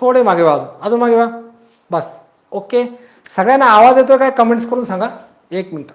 थोडे मागे व्हा अजून अजून मागे व्हा बस. ओके. सगळ्यांना आवाज येतोय काय? कमेंट्स करून सांगा. एक मिनटं.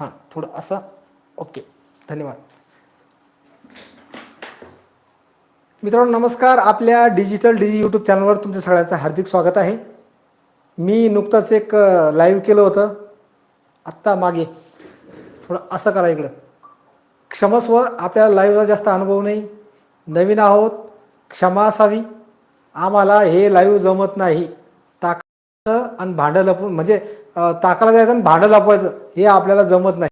हां थोडं असं. ओके. धन्यवाद. मित्रांनो नमस्कार. आपल्या डिजिटल डिजी यूट्यूब चॅनलवर तुमच्या सगळ्यांचं हार्दिक स्वागत आहे. मी नुकतंच एक लाईव्ह केलं होतं. आत्ता मागे. थोडं असं करा इकडं. क्षमस्व आपल्या लाईव्हचा जास्त अनुभव नाही. नवीन आहोत. क्षमा असावी. आम्हाला हे लाईव्ह जमत नाही. ताकाचं आणि भांडं लपवून म्हणजे ताकाला जायचं आणि भांडं लपवायचं हे आपल्याला जमत नाही.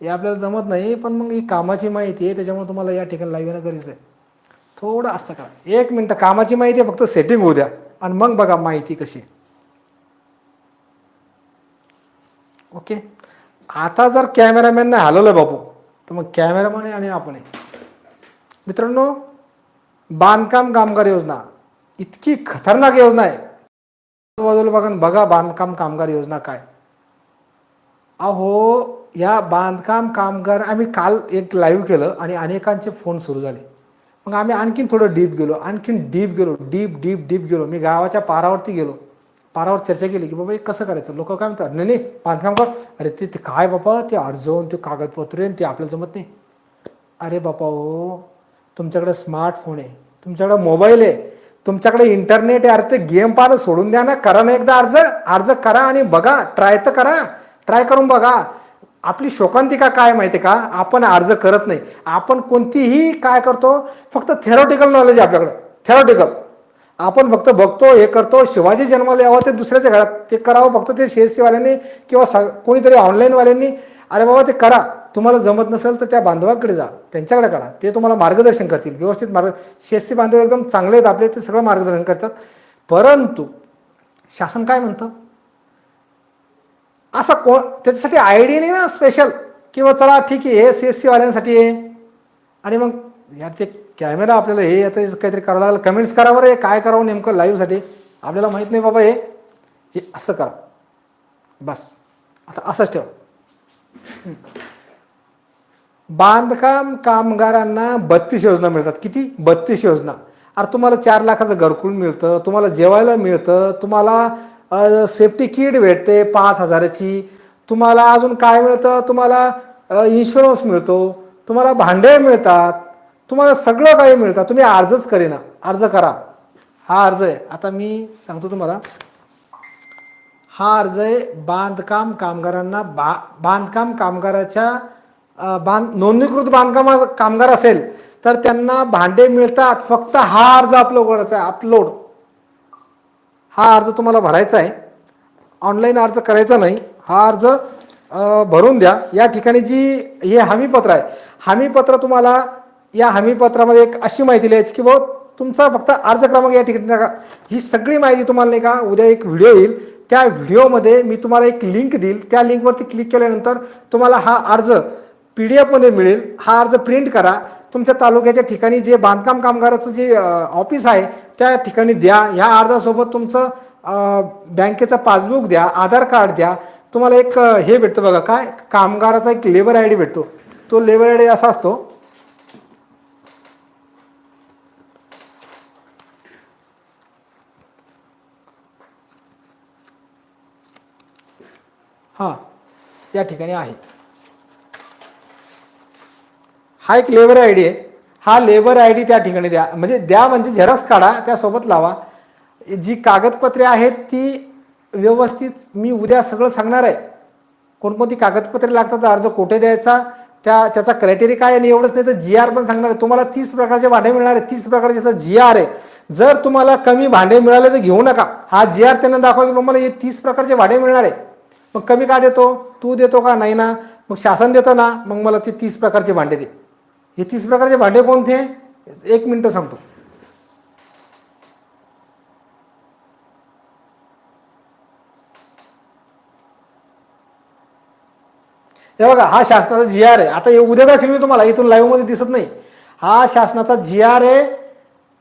हे आपल्याला जमत नाही पण मग ही कामाची माहिती आहे त्याच्यामुळे तुम्हाला या ठिकाणी लाईव्ह येणं गरजेचं आहे. थोडं असं करा. एक मिनटं कामाची माहिती आहे फक्त सेटिंग होऊ द्या. आणि मग बघा माहिती कशी आहे. ओके? आता जर कॅमेरामॅनने हलवलं बापू तर मग कॅमेरामॅन आणि आपण आहे. मित्रांनो बांधकाम कामगार योजना. इतकी खतरनाक योजना आहे. बाजूला बघा बघा बांधकाम कामगार योजना काय. अहो या बांधकाम कामगार आम्ही काल एक लाईव्ह केलं आणि अनेकांचे फोन सुरू झाले. मग आम्ही आणखीन थोडं डीप गेलो आणखीन डीप गेलो डीप डीप डीप गेलो. मी गावाच्या पारावरती गेलो. पारावर चर्चा केली की बाबा हे कसं करायचं? लोक काय म्हणतात नाही नाही बांधकाम कर. अरे ते काय बाबा? ते अर्ज ते कागदपत्र आणि ते आपल्याला जमत नाही. अरे बापा हो. तुमच्याकडे स्मार्टफोन आहे तुमच्याकडे मोबाईल आहे तुमच्याकडे इंटरनेट आहे. अरे ते गेम पाहणं सोडून द्या ना. करा ना एकदा अर्ज. अर्ज करा आणि बघा. ट्राय तर करा. ट्राय करून बघा. आपली शोकांतिका काय माहिती का? आपण अर्ज करत नाही. आपण कोणतीही काय करतो? फक्त थेरोटिकल नॉलेज आहे आपल्याकडं. थेरोटिकल आपण फक्त बघतो हे करतो. शिवाजी जन्माला यावं ते दुसऱ्याच्या घरात. ते करावं फक्त ते सी वाल्यांनी किंवा स कोणीतरी ऑनलाईनवाल्यांनी अरे बाबा ते करा. तुम्हाला जमत नसेल तर त्या बांधवाकडे जा. त्यांच्याकडे करा. ते तुम्हाला मार्गदर्शन करतील. व्यवस्थित मार्ग शेतसी बांधव एकदम चांगले आहेत आपले ते सगळं मार्गदर्शन करतात. परंतु शासन काय म्हणतं? असं को त्याच्यासाठी आयडिया नाही ना स्पेशल किंवा चला ठीक आहे हे सी एस सीवाल्यांसाठी आहे. आणि मग यार ते कॅमेरा आपल्याला हे आता काहीतरी करावं लागलं. कमेंट्स करावं रे हे काय करावं नेमकं लाईव्हसाठी आपल्याला माहीत नाही बाबा हे. हे असं करा. बस. आता असंच ठेवा. बांधकाम कामगारांना बत्तीस योजना मिळतात. किती? बत्तीस योजना. अरे तुम्हाला चार लाखाचं घरकुल मिळतं तुम्हाला जेवायला मिळतं तुम्हाला सेफ्टी किट भेटते पाच हजाराची. तुम्हाला अजून काय मिळतं? तुम्हाला इन्शुरन्स मिळतो तुम्हाला भांडे मिळतात तुम्हाला सगळं काही मिळतं. तुम्ही अर्जच करेना. अर्ज करा. हा अर्ज आहे. आता मी सांगतो तुम्हाला. हा अर्ज आहे बांधकाम कामगारांना बा बांधकाम कामगाराच्या बांध नोंदणीकृत बांधकाम कामगार असेल तर त्यांना भांडे मिळतात फक्त हा अर्ज अपलोड करायचा आहे अपलोड. हा अर्ज तुम्हाला भरायचा आहे. ऑनलाईन अर्ज करायचा नाही. हा अर्ज भरून द्या. या ठिकाणी जी हे हमीपत्र आहे हमीपत्र तुम्हाला या हमीपत्रामध्ये एक अशी माहिती लिहायची की भाऊ तुमचा फक्त अर्ज क्रमांक या ठिकाणी टाका. ही सगळी माहिती तुम्हाला नाही का उद्या एक व्हिडिओ येईल. त्या व्हिडिओमध्ये मी तुम्हाला एक लिंक देईल. त्या लिंकवरती क्लिक केल्यानंतर तुम्हाला हा अर्ज पी डी एफमध्ये मिळेल. हा अर्ज प्रिंट करा. तुमच्या तालुक्याच्या ठिकाणी जे बांधकाम कामगाराचं जे ऑफिस आहे त्या ठिकाणी द्या. ह्या अर्जासोबत तुमचं बँकेचं पासबुक द्या आधार कार्ड द्या. तुम्हाला एक हे भेटतं बघा. काय? कामगाराचा एक लेबर आय डी भेटतो. तो लेबर आय डी असा असतो. हां. या ठिकाणी आहे. हा एक लेबर आय डी आहे. हा लेबर आय डी त्या ठिकाणी द्या. म्हणजे द्या म्हणजे झेरॉक्स काढा त्यासोबत लावा. जी कागदपत्रे आहेत ती व्यवस्थित मी उद्या सगळं सांगणार आहे. कोणकोणती कागदपत्रे लागतात अर्ज कुठे द्यायचा त्या त्याचा क्रायटेरिया काय आहे आणि एवढंच नाही तर जी आर पण सांगणार आहे. तुम्हाला तीस प्रकारचे भांडे मिळणार आहे. तीस प्रकारचे जी आर आहे. जर तुम्हाला कमी भांडे मिळाले तर घेऊ नका. हा जी आर त्यांना दाखवा की बाबा मला हे तीस प्रकारचे भांडे मिळणार आहे. मग कमी का देतो? तू देतो का? नाही ना. मग शासन देतं ना. मग मला ते तीस प्रकारचे भांडे दे. हे तीस प्रकारचे भांडे कोणते एक मिनटं सांगतो हे बघा हा शासनाचा जी आर आहे आता हे उद्या दाखवेल मी तुम्हाला? इथून लाईव्हमध्ये दिसत नाही. हा शासनाचा जी आर आहे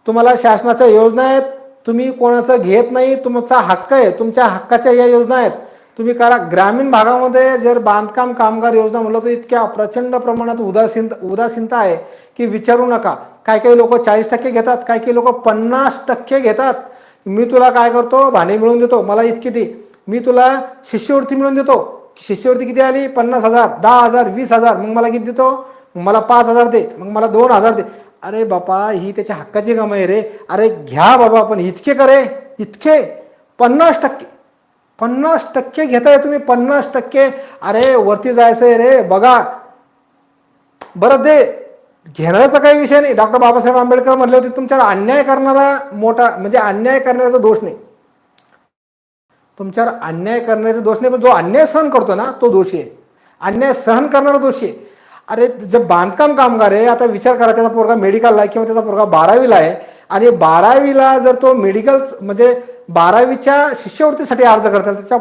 तुम्हाला शासनाच्या योजना आहेत. तुम्ही कोणाचं घेत नाही तुमचा हक्क आहे. तुमच्या हक्काच्या या योजना आहेत. तुम्ही करा. ग्रामीण भागामध्ये जर बांधकाम कामगार योजना म्हणलं तर इतक्या प्रचंड प्रमाणात उदासीन उदासीनता आहे की विचारू नका. काही काही लोक चाळीस टक्के घेतात काही काही लोक पन्नास टक्के घेतात. मी तुला काय करतो? भाणे मिळवून देतो. मला इतकी दे. मी तुला शिष्यवृत्ती मिळवून देतो. शिष्यवृत्ती किती आली? पन्नास हजार दहा हजार वीस हजार. मग मला किती देतो? मग मला पाच हजार दे. मग मला दोन हजार दे. अरे बापा ही त्याच्या हक्काची कमाई रे. अरे घ्या बाबा पण इतके करे. इतके. पन्नास टक्के. पन्नास टक्के घेताय तुम्ही पन्नास टक्के. अरे वरती जायचंय रे बघा. बरं दे. घेण्याचा काही विषय नाही. डॉक्टर बाबासाहेब आंबेडकर म्हटले होते तुमच्यावर अन्याय करणारा मोठा म्हणजे अन्याय करण्याचा दोष नाही. तुमच्यावर अन्याय करण्याचा दोष नाही पण जो अन्याय सहन करतो ना तो दोषी आहे. अन्याय सहन करणारा दोषी आहे. अरे जे बांधकाम कामगार आहे आता विचार करा त्याचा पोरगा मेडिकलला आहे किंवा त्याचा पोरगा बारावीला आहे. आणि बारावीला जर तो मेडिकल म्हणजे बारावीच्या शिष्यवृत्तीसाठी अर्ज करतात. त्याच्या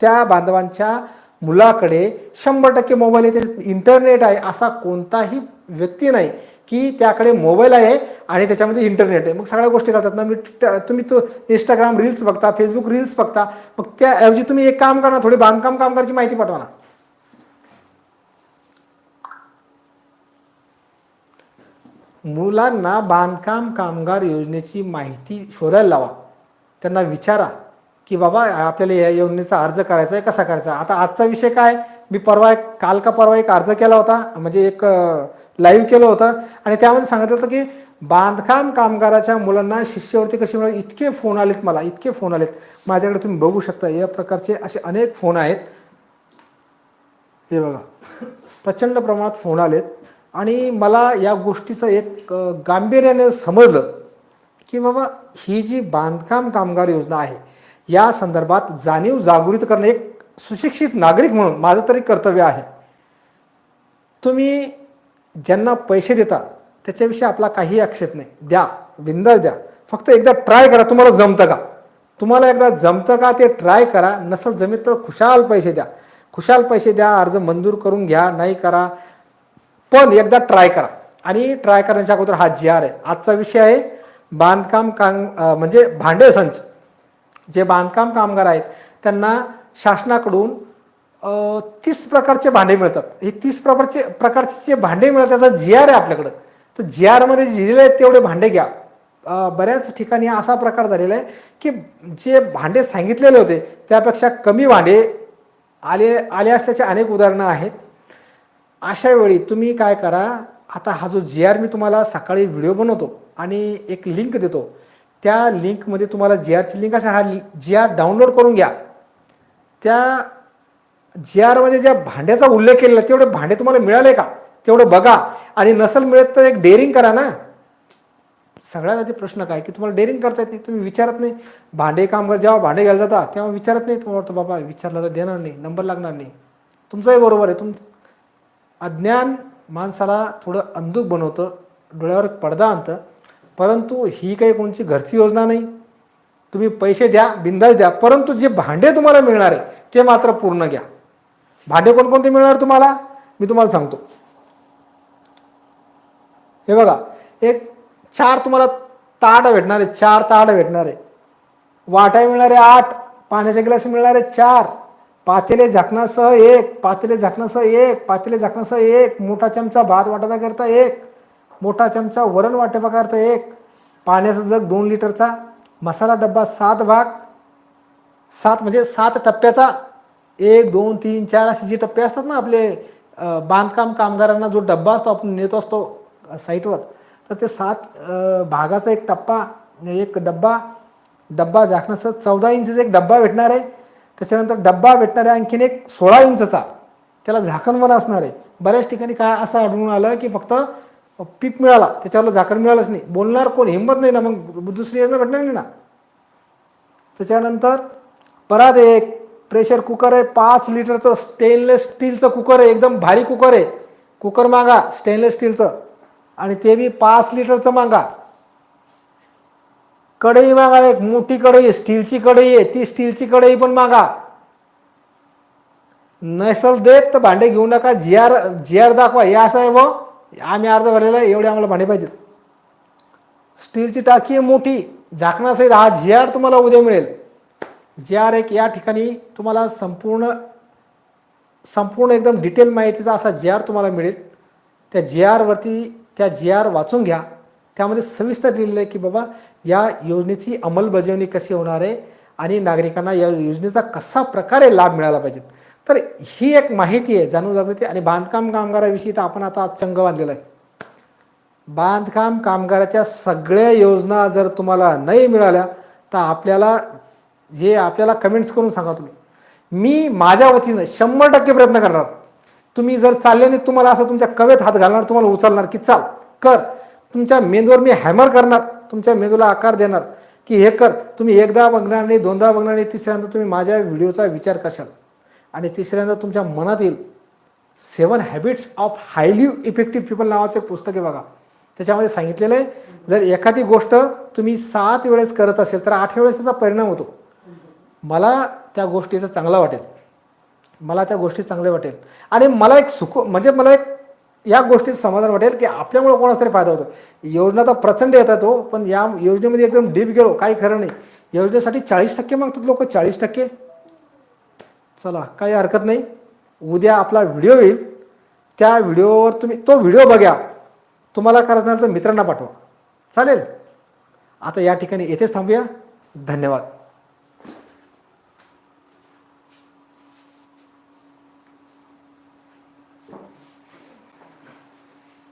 त्या बांधवांच्या मुलाकडे शंभर टक्के मोबाईल आहे. त्याच्यात इंटरनेट आहे. असा कोणताही व्यक्ती नाही की त्याकडे मोबाईल आहे आणि त्याच्यामध्ये इंटरनेट आहे. मग सगळ्या गोष्टी करतात ना. मी ट- तुम्ही तो इंस्टाग्राम रील्स बघता फेसबुक रील्स बघता. मग त्याऐवजी तुम्ही एक काम करा ना. थोडी बांधकाम कामगारची माहिती पाठवा ना. मुलांना बांधकाम कामगार योजनेची माहिती शोधायला लावा. त्यांना विचारा की बाबा आपल्याला या योजनेचा अर्ज करायचा आहे कसा करायचा? आता आजचा विषय काय? मी परवा एक काल का परवा एक अर्ज केला होता म्हणजे एक लाईव्ह केलं होतं. आणि त्यामध्ये सांगितलं होतं की बांधकाम कामगाराच्या मुलांना शिष्यवृत्ती कशी मिळेल? इतके फोन आलेत मला इतके फोन आलेत. माझ्याकडे तुम्ही बघू शकता या प्रकारचे असे अनेक फोन आहेत. हे बघा प्रचंड प्रमाणात फोन आलेत. आणि मला या गोष्टीचं एक गांभीर्याने समजलं. की बाबा ही जी बांधकाम कामगार योजना आहे या संदर्भात जाणीव जागृत करणं एक सुशिक्षित नागरिक म्हणून माझं तरी कर्तव्य आहे. तुम्ही ज्यांना पैसे देता त्याच्याविषयी आपला काही आक्षेप नाही. द्या बिंदास द्या. फक्त एकदा ट्राय करा तुम्हाला जमतं का? तुम्हाला एकदा जमतं का ते ट्राय करा. नसल जमेत तर खुशाल पैसे द्या. खुशाल पैसे द्या अर्ज मंजूर करून घ्या नाही करा पण एकदा ट्राय करा. आणि ट्राय करण्याच्या अगोदर हा जी आर आहे. आजचा विषय आहे बांधकाम काम म्हणजे भांडे संच जे बांधकाम कामगार आहेत त्यांना शासनाकडून तीस प्रकारचे भांडे मिळतात. हे तीस प्रकारचे प्रकारचे जे भांडे मिळतात त्याचा जी आर आहे आपल्याकडं. तर जी आरमध्ये जे आहेत तेवढे भांडे घ्या. बऱ्याच ठिकाणी असा प्रकार झालेला आहे की जे भांडे सांगितलेले होते त्यापेक्षा कमी भांडे आले आले असल्याचे अनेक उदाहरणं आहेत. अशा वेळी तुम्ही काय करा आता हा जो जी आर मी तुम्हाला सकाळी व्हिडिओ बनवतो आणि एक लिंक देतो. त्या लिंकमध्ये तुम्हाला जी आरची लिंक असा हा जी आर डाउनलोड करून घ्या. त्या जी आरमध्ये ज्या भांड्याचा उल्लेख केलेला तेवढे भांडे तुम्हाला मिळाले का? तेवढं बघा. आणि नसल मिळत तर एक डेअरिंग करा ना. सगळ्यात आधी प्रश्न काय? की तुम्हाला डेअरिंग करता येत नाही तुम्ही विचारत नाही. भांडे कामगार जेव्हा भांडे घ्यायला जाता तेव्हा विचारत नाही तुम्हाला वाटतं बाबा विचारलं तर देणार नाही नंबर लागणार नाही. तुमचंही बरोबर आहे. तुम अज्ञान माणसाला थोडं अंधुक बनवतं डोळ्यावर पडदा आणतं. परंतु ही काही कोणची घरची योजना नाही. तुम्ही पैसे द्या बिंदास द्या परंतु जे भांडे तुम्हाला मिळणार आहे ते मात्र पूर्ण घ्या. भांडे कोणकोणते मिळणार तुम्हाला? मी तुम्हाला सांगतो. हे बघा एक चार तुम्हाला ताट भेटणार आहे चार ताट भेटणार आहे. वाटाय मिळणारे आठ पाण्याचे ग्लास मिळणारे चार पातेले झाकणासह एक पातेले झाकणासह एक पातेले झाकणासह एक मोठा चमचा भात वाटपाकरता एक मोठा चमचा वरण वाटपाकरता एक. पाण्याचा जग दोन लिटरचा. मसाला डब्बा सात भाग. सात म्हणजे सात टप्प्याचा. एक दोन तीन चार असे जे टप्पे असतात ना आपले बांधकाम कामगारांना जो डब्बा असतो आपण नेतो असतो साईटवर. तर ते सात भागाचा एक टप्पा एक डब्बा. डब्बा झाकण्याचा चौदा इंचचा एक डब्बा भेटणार आहे. त्याच्यानंतर डब्बा भेटणार आहे आणखीन एक सोळा इंचचा. त्याला झाकणवण असणार आहे. बऱ्याच ठिकाणी काय असं आढळून आलं की फक्त पीक मिळाला त्याच्यावर झाकण मिळालंच नाही. बोलणार कोण? हिंमत नाही ना मग दुसरी योजना भेटणार नाही ना. त्याच्यानंतर परत एक प्रेशर कुकर आहे पाच लिटरचं स्टेनलेस स्टीलचं कुकर आहे एकदम भारी कुकर आहे. कुकर मागा स्टेनलेस स्टीलचं आणि ते बी पाच लिटरचं मागा. कढई मागा एक मोठी कढई आहे स्टीलची कढई आहे ती स्टीलची कढई पण मागा. नसल देत तर भांडे घेऊ नका जी आर जी आर दाखवा या असं आहे मग. आम्ही अर्ज भरलेला आहे एवढे आम्हाला भांडे पाहिजेत. स्टीलची टाकी आहे मोठी झाकणासहित हा जी आर तुम्हाला उद्या मिळेल. जी आर एक या ठिकाणी तुम्हाला संपूर्ण संपूर्ण एकदम डिटेल माहितीचा असा जी आर तुम्हाला मिळेल. त्या जी आरवरती त्या जी आर वाचून घ्या. त्यामध्ये सविस्तर लिहिलेलं आहे की बाबा या योजनेची अंमलबजावणी कशी होणार आहे आणि नागरिकांना या योजनेचा कसा प्रकारे लाभ मिळाला पाहिजे तर ही एक माहिती आहे जाणून जागृती आणि बांधकाम कामगाराविषयी तर आपण आता चंग बांधलेला आहे. बांधकाम कामगाराच्या सगळ्या योजना जर तुम्हाला नाही मिळाल्या तर आपल्याला हे आपल्याला कमेंट्स करून सांगा तुम्ही. मी माझ्या वतीनं शंभर टक्के प्रयत्न करणार. तुम्ही जर चालल्याने तुम्हाला असं तुमच्या कवेत हात घालणार तुम्हाला उचलणार की चाल कर. तुमच्या मेंदूवर मी हॅमर करणार तुमच्या मेंदूला आकार देणार की हे कर. तुम्ही एकदा बघणार नाही दोनदा बघणार नाही तिसऱ्यांदा तुम्ही माझ्या व्हिडिओचा विचार कशाल आणि तिसऱ्यांदा तुमच्या मनातील seven habits of highly effective people नावाचं एक पुस्तक आहे बघा. त्याच्यामध्ये सांगितलेलं आहे जर एखादी गोष्ट तुम्ही सात वेळेस करत असेल तर आठ वेळेस त्याचा परिणाम होतो. मला त्या गोष्टीचा चांगला वाटेल. मला त्या गोष्टी चांगल्या वाटेल. आणि मला एक सुख म्हणजे मला एक या गोष्टीत समाधान वाटेल की आपल्यामुळे कोणाचा तरी फायदा होतो. योजना तर प्रचंड येतात तो पण या योजनेमध्ये एकदम डीप गेलो काही खरं नाही. योजनेसाठी चाळीस टक्के मागतात लोक चाळीस टक्के. चला काही हरकत नाही. उद्या आपला व्हिडिओ येईल. त्या व्हिडिओवर तुम्ही तो व्हिडिओ बघा तुम्हाला करायचं तर मित्रांना पाठवा. चालेल? आता या ठिकाणी येथेच थांबूया. धन्यवाद.